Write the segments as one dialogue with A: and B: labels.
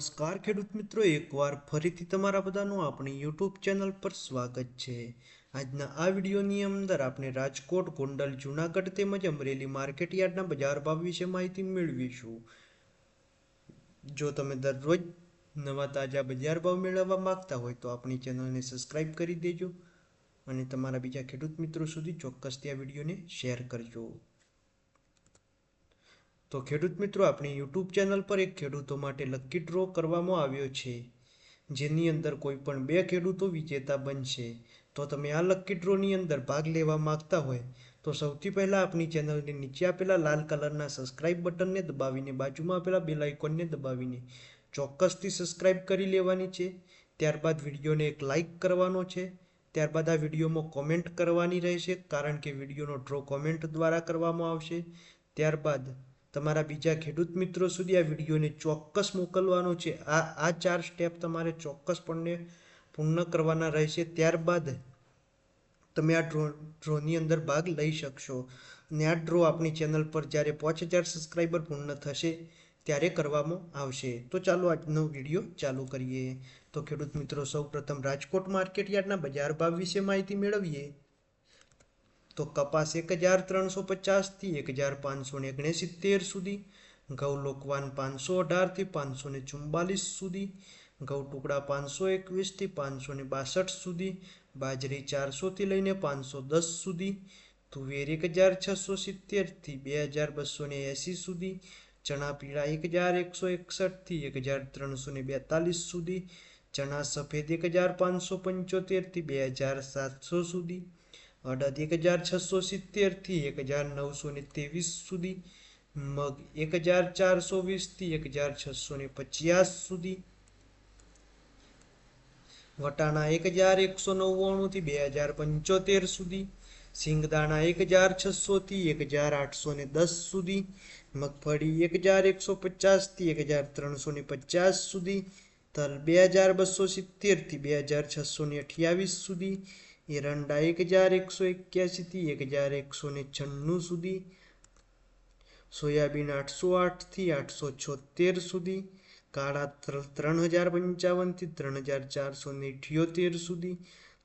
A: નમસ્કાર ખેડૂત મિત્રો, એકવાર ફરીથી તમારા બધાનું આપણી યુટ્યુબ ચેનલ પર સ્વાગત છે. આજના આ વિડીયોની અંદર આપણે રાજકોટ, ગોંડલ, જુનાગઢ તેમજ અમરેલી માર્કેટ યાર્ડના બજાર ભાવ વિશે માહિતી મેળવીશું. જો તમે દરરોજ નવા તાજા બજાર ભાવ મેળવવા માંગતા હોય તો આપણી ચેનલને સબસ્ક્રાઇબ કરી દેજો અને તમારા બીજા ખેડૂત મિત્રો સુધી ચોક્કસથી આ વિડીયોને શેર કરજો. તો ખેડૂત મિત્રો, આપણી યુટ્યુબ ચેનલ પર એક ખેડૂતો માટે લકી ડ્રો કરવામાં આવ્યો છે, જેની અંદર કોઈ પણ બે ખેડૂતો વિજેતા બનશે. તો તમે આ લકી ડ્રોની અંદર ભાગ લેવા માંગતા હોય, તો સૌથી પહેલાં આપણી ચેનલને નીચે આપેલા લાલ કલરના સબસ્ક્રાઇબ બટનને દબાવીને બાજુમાં આપેલા બેલ આઇકોનને દબાવીને ચોક્કસથી સબસ્ક્રાઇબ કરી લેવાની છે. ત્યારબાદ વિડીયોને એક લાઇક કરવાનો છે. ત્યારબાદ આ વિડીયોમાં કોમેન્ટ કરવાની રહેશે, કારણ કે વિડીયોનો ડ્રો કોમેન્ટ દ્વારા કરવામાં આવશે. ત્યારબાદ તમારા બીજા ખેડૂત મિત્રો સુધી આ વિડીયોને ચોક્કસ મોકલવાનો છે. આ આ ચાર સ્ટેપ તમારે ચોક્કસપણે પૂર્ણ કરવાના રહેશે. ત્યારબાદ તમે આ ડ્રો ડ્રોની અંદર ભાગ લઈ શકશો અને આ ડ્રો આપણી ચેનલ પર જ્યારે પાંચ હજાર સબસ્ક્રાઈબર પૂર્ણ થશે ત્યારે કરવામાં આવશે. તો ચાલો આજનો વીડિયો ચાલુ કરીએ. તો ખેડૂત મિત્રો સૌ પ્રથમ રાજકોટ માર્કેટ યાર્ડના બજાર ભાવ વિશે માહિતી મેળવીએ. તો કપાસ એક હજાર ત્રણસો પચાસથી એક હજાર પાંચસો ને ઓગણસિત્તેર સુધી ઘઉં લોકવાન પાંચસો અઢારથી પાંચસો ને ચુમ્બાલીસ સુધી ઘઉં ટુકડા પાંચસો એકવીસથી પાંચસો ને બાસઠ સુધી, બાજરી ચારસોથી લઈને પાંચસો દસ સુધી, તુવેર એક હજાર છસો સિત્તેરથી બે હજાર બસો ને એંસી સુધી, ચણા પીળા એક હજાર એકસો એકસઠથી એક હજાર ત્રણસો ને બેતાલીસ સુધી, ચણા સફેદ એક હજાર પાંચસો પંચોતેરથી બે હજાર સાતસો સુધી અડદ એક હજાર છસો સિત્તેરથી એક હજાર નવસો ને ત્રેવીસ સુધી, મગ એક હજાર ચારસો વીસથી એક હજાર છસો ને પચાસ સુધી, વટાણા એક હજાર એકસો નવ્વાણુંથી બે હજાર પંચોતેર સુધી, સિંગદાણા એક હજાર છસોથી એક હજાર આઠસો ને દસ સુધી, મગફળી એક હજાર એકસો પચાસથી એક હજાર ત્રણસો ને પચાસ સુધી, તલ બે હજાર બસો સિત્તેરથી બે હજાર છસો ને અઠ્યાવીસ સુધી એરંડા એક હજાર એકસો એક્યાસીથી એક હજાર એકસો ને છન્નું સુધી સોયાબીન આઠસો આઠથી આઠસો છોતેર સુધી કાળા ત્રણ હજાર પંચાવનથી ત્રણ હજાર ચારસો ને અઠ્યોતેર સુધી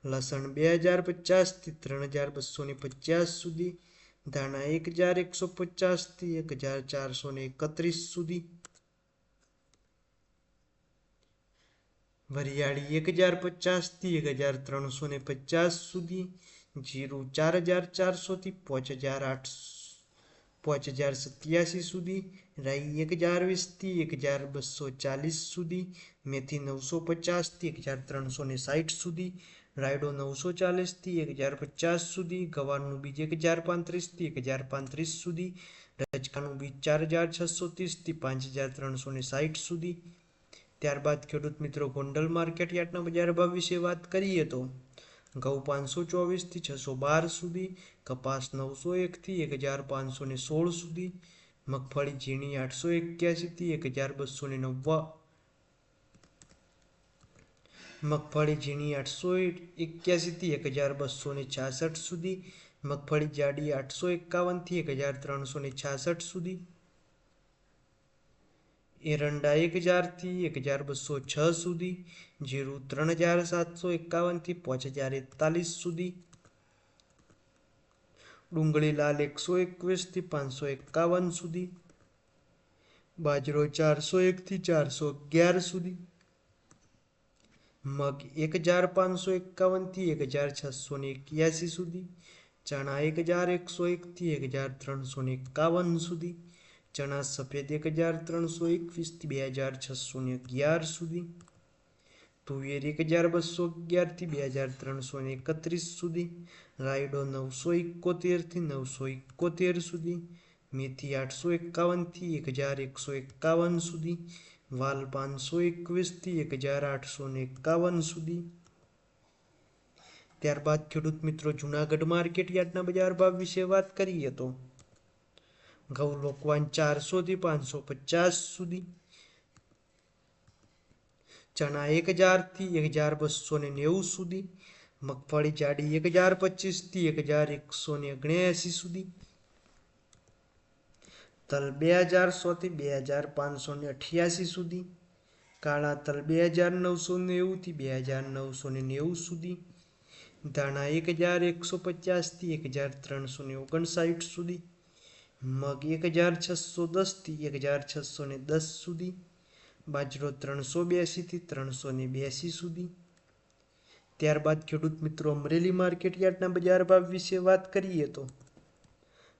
A: લસણ બે હજાર પચાસથી ત્રણ હજાર બસો ને પચાસ સુધી ધાણા એક હજાર એકસો પચાસથી એક હજાર ચારસો ને એકત્રીસ સુધી વરિયાળી એક હજાર પચાસથી એક હજાર ત્રણસો ને પચાસ સુધી, જીરું ચાર હજાર ચારસોથી પાંચ હજાર આઠ પાંચ હજાર સત્યાસી સુધી, રાઈ એક હજાર વીસથી એક હજાર બસો ચાલીસ સુધી, મેથી નવસો પચાસથી એક હજાર ત્રણસો ને સાઠ સુધી, રાયડો નવસો ચાલીસથી એક હજાર પચાસ સુધી, ગવારનું બીજ એક હજાર પાંત્રીસથી એક હજાર પાંત્રીસ સુધી, રજકાનું બીજ ચાર હજાર છસો ત્રીસથી પાંચ હજાર ત્રણસો ને સાઠ સુધી ત્યારબાદ ખેડૂત મિત્રો ગોંડલ માર્કેટ યાર્ડના બજાર ભાવ વિશે વાત કરીએ તો ઘઉં પાંચસો ચોવીસથી છસો બાર સુધી, કપાસ નવસો એકથી એક હજાર પાંચસો ને સોળ સુધી, મગફળી ઝીણી આઠસો એક્યાસીથી એક હજાર બસો ને નવ્વા, મગફળી ઝીણી આઠસો એક્યાસીથી એક હજાર બસો ને છાસઠ સુધી, મગફળી જાડી આઠસો એકાવનથી એક હજાર ત્રણસો ને છાસઠ સુધી એરંડા એક હજારથી એક હજાર બસો છ સુધી જીરું ત્રણ હજાર સાતસો એકાવનથી પાંચ હજાર એકતાલીસ સુધી ડુંગળી લાલ એકસો એકવીસથી પાંચસો એકાવન સુધી બાજરો ચારસો એકથી ચારસો અગિયાર સુધી મગ એક હજાર પાંચસો એકાવનથી એક હજાર છસો ને એક્યાસી સુધી ચણા એક હજાર એકસો એકથી એક હજાર ત્રણસો ને એકાવન સુધી ચણા સફેદ એક હજાર ત્રણસો એકવીસથી બે હજાર છસો ને અગિયાર સુધી, તુવેર એક હજાર બસો અગિયારથી બે હજાર ત્રણસો ને એકત્રીસ સુધી, રાયડો નવસો એકોતેરથી નવસો એકોતેર સુધી, મેથી આઠસો એકાવનથી એક હજાર એકસો એકાવન સુધી, વાલ પાંચસો એકવીસથી એક હજાર આઠસો ને એકાવન સુધી. ત્યારબાદ ખેડૂત મિત્રો, જુનાગઢ માર્કેટ યાર્ડના બજાર ભાવ વિશે વાત કરીએ તો ઘઉં લોકવાન ચારસોથી પાંચસો પચાસ સુધી. ચણા એક હજારથી એક હજાર બસો ને નેવું સુધી. મગફળી જાડી એક હજાર પચીસથી એક હજાર એકસો ને ઓગણએંસી સુધી. તલ બે હજાર સોથી બે હજાર પાંચસો ને અઠ્યાસી સુધી. કાળા તલ બે હજાર નવસો નેવુંથી બે હજાર નવસો ને નેવું સુધી. ધાણા એક હજાર એકસો પચાસથી એક હજાર ત્રણસો ને ઓગણસાઠ સુધી. મગ એક હજાર છસો દસથી એક હજાર છસો ને દસ સુધી, બાજરો ત્રણસો બ્યાસીથી ત્રણસો ને બ્યાસી સુધી. ત્યારબાદ ખેડૂત મિત્રો અમરેલી માર્કેટ યાર્ડના બજાર ભાવ વિશે વાત કરીએ તો,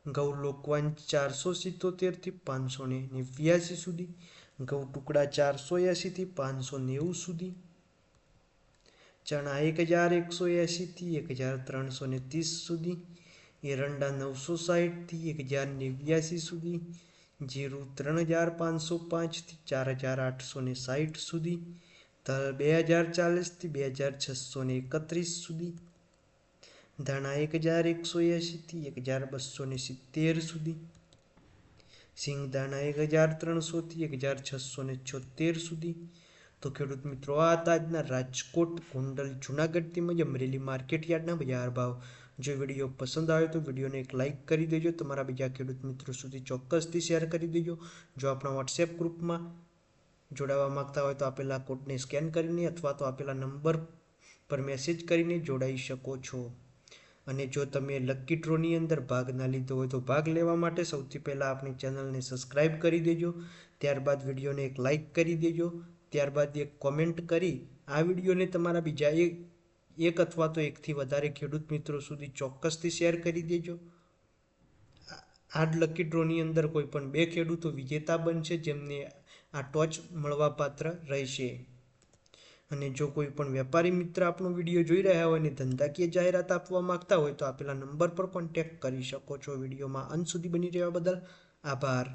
A: ઘઉં લોકવાન ચારસો સિત્તોતેરથી પાંચસો ને નેવ્યાસી સુધી, ઘઉં ટુકડા ચારસો એંસીથી પાંચસો નેવું સુધી, ચણા એક હજાર એકસો એંસીથી એક હજાર ત્રણસો ને ત્રીસ સુધી એરંડા નવસો સાઠથી એક હજાર નેવ્યાસી સુધી, જીરું ત્રણ હજાર પાંચસો પાંચથી ચાર હજાર આઠસો ને સાઠ સુધી, તલ બે હજાર ચાલીસથી બે હજાર છસો ને એકત્રીસ સુધી, ધાણા એક હજાર એકસો એંશીથી એક હજાર બસો ને સિત્તેર સુધી, સિંગદાણા એક હજાર ત્રણસોથી એક હજાર છસો ને છોતેર સુધી. તો ખેડૂત મિત્રો, આ હતા આજના રાજકોટ, ગોંડલ જુનાગઢ તેમજ અમરેલી માર્કેટ યાર્ડના બજાર ભાવ જો વીડિયો પસંદ આવે તો વિડીયોને એક લાઇક કરી દેજો, તમારા બીજા ખેડૂત મિત્રો સુધી ચોક્કસથી શેર કરી દેજો. જો આપણા વોટ્સએપ ગ્રુપમાં જોડાવા માંગતા હોય તો આપેલા કોડને સ્કેન કરીને અથવા તો આપેલા નંબર પર મેસેજ કરીને જોડાઈ શકો છો. અને જો તમે લકી ડ્રોની અંદર ભાગ ના લીધો હોય તો ભાગ લેવા માટે સૌથી પહેલાં આપણી ચેનલને સબસ્ક્રાઈબ કરી દેજો, ત્યારબાદ વિડીયોને એક લાઇક કરી દેજો, ત્યારબાદ એક કોમેન્ટ કરી આ વિડીયોને તમારા બીજા એક એક અથવા તો એકથી વધારે ખેડૂત મિત્રો સુધી ચોક્કસથી શેર કરી દેજો. આ લકી ડ્રોની અંદર કોઈ પણ બે ખેડૂતો વિજેતા બનશે જેમને આ ટોચ મળવાપાત્ર રહેશે. અને જો કોઈ પણ વેપારી મિત્ર આપણો વીડિયો જોઈ રહ્યા હોય અને ધંધાકીય જાહેરાત આપવા માંગતા હોય તો આપેલા નંબર પર કોન્ટેક્ટ કરી શકો છો. વિડીયોમાં અંત સુધી બની રહેવા બદલ આભાર.